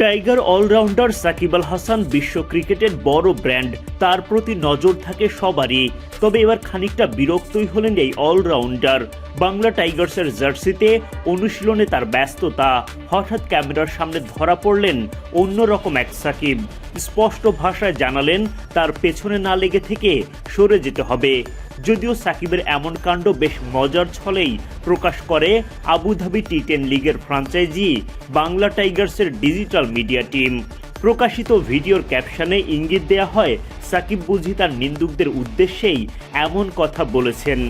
Tiger allrounder Shakib Al Hasan বিশ্ব ক্রিকেটের বড় ব্র্যান্ড, তার প্রতি নজর থাকে সবারই। তবে এবার খানিকটা বিরক্তই হলেন এই অলরাউন্ডার বাংলা টাইগার্সের জার্সিতে অনুশীলনে তার ব্যস্ততা, হঠাৎ ক্যামেরার সামনে ধরা পড়লেন অন্যরকম এক সাকিব। স্পষ্ট ভাষায় জানালেন, তার পেছনে না লেগে থেকে সরে যেতে হবে। যদিও সাকিবের এমন কাণ্ড বেশ মজার ছলেই প্রকাশ করে আবুধাবি টি টেন লিগের ফ্রাঞ্চাইজি বাংলা টাইগার্সের ডিজিটাল মিডিয়া টিম। প্রকাশিত ভিডিওর ক্যাপশনে ইঙ্গিত দেয়া হয়, সাকিব বুঝি তার নিন্দুকদের উদ্দেশ্যেই এমন কথা বলেছেন।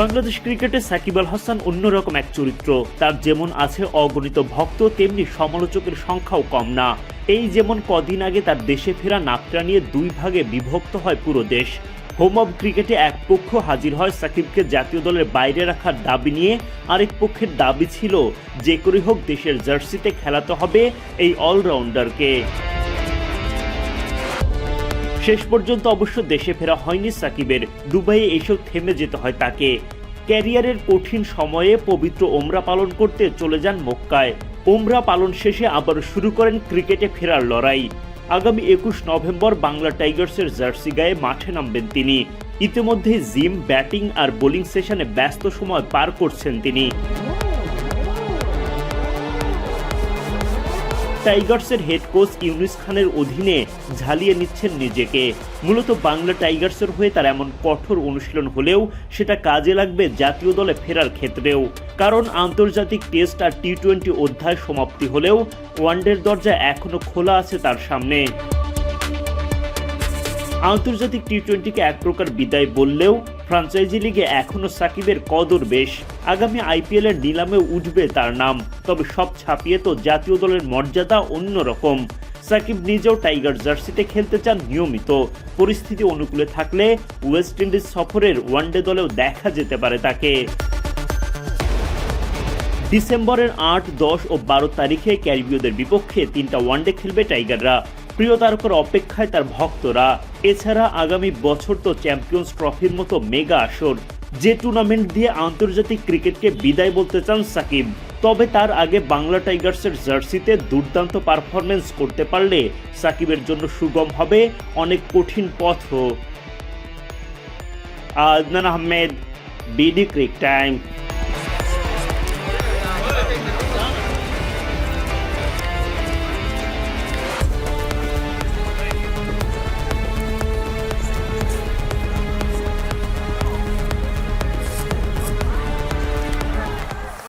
বাংলাদেশ ক্রিকেটে সাকিব আল হাসান অন্যরকম এক চরিত্র। তার যেমন আছে অগণিত ভক্ত, তেমনি সমালোচকের সংখ্যাও কম না। এই যেমন কদিন আগে তার দেশে ফেরা নাকটা নিয়ে দুই ভাগে বিভক্ত হয় পুরো দেশ। হোম অব ক্রিকেটে এক পক্ষ হাজির হয় সাকিবকে জাতীয় দলের বাইরে রাখার দাবি নিয়ে, আরেক পক্ষের দাবি ছিল, যে করে হোক দেশের জার্সিতে খেলাতে হবে এই অলরাউন্ডারকে। শেষ পর্যন্ত অবশ্য দেশে ফেরা হয়নি সাকিবের। দুবাইয়ে এসেও থেমে যেতে হয় তাকে। ক্যারিয়ারের কঠিন সময়ে পবিত্র ওমরা পালন করতে চলে যান মক্কায়। ওমরা পালন শেষে আবার শুরু করেন ক্রিকেটে ফেরার লড়াই। আগামী একুশ নভেম্বর বাংলা টাইগার্সের জার্সি গায়ে মাঠে নামবেন তিনি। ইতিমধ্যে জিম, ব্যাটিং আর বোলিং সেশনে ব্যস্ত সময় পার করছেন তিনি। টাইগার্সের হেড কোচ ইউনিস খানের অধীনে ঝালিয়ে নিচ্ছেন নিজেকে। মূলত বাংলা টাইগার্সের হয়ে তার এমন কঠোর অনুশীলন হলেও সেটা কাজে লাগবে জাতীয় দলে ফেরার ক্ষেত্রেও। কারণ আন্তর্জাতিক টেস্ট আর টি টোয়েন্টি অধ্যায় সমাপ্তি হলেও ওয়ানডের দরজা এখনও খোলা আছে তার সামনে। আন্তর্জাতিক টি টোয়েন্টিকে এক প্রকার বিদায় বললেও ফ্রাঞ্চাইজি লিগে এখনও সাকিবের কদর বেশ। আগামী আইপিএল এর নিলামে উঠবে তার নাম। তবে সব ছাপিয়ে তো জাতীয় দলের মর্যাদা অন্যরকম। সাকিব নিজেও টাইগার জার্সিতে খেলতে চান নিয়মিত। পরিস্থিতি অনুকূলে থাকলে ওয়েস্ট ইন্ডিজ সফরের ওয়ানডে দলেও দেখা যেতে পারে তাকে। ডিসেম্বরের আট, দশ ও বারো তারিখে ক্যারিবীয়দের বিপক্ষে তিনটা ওয়ানডে খেলবে টাইগাররা। প্রিয় তারকার অপেক্ষায় তার ভক্তরা। এছাড়া আগামী বছর তো চ্যাম্পিয়ন্স ট্রফির মতো মেগা আসর। যে টুর্নামেন্ট দিয়ে আন্তর্জাতিক ক্রিকেটকে বিদায় বলতে চান সাকিব, তবে তার আগে বাংলা টাইগার্সের জার্সিতে দুর্দান্ত পারফরমেন্স করতে পারলে সাকিবের জন্য সুগম হবে অনেক কঠিন পথও। Adnan Ahmed, BD cric time.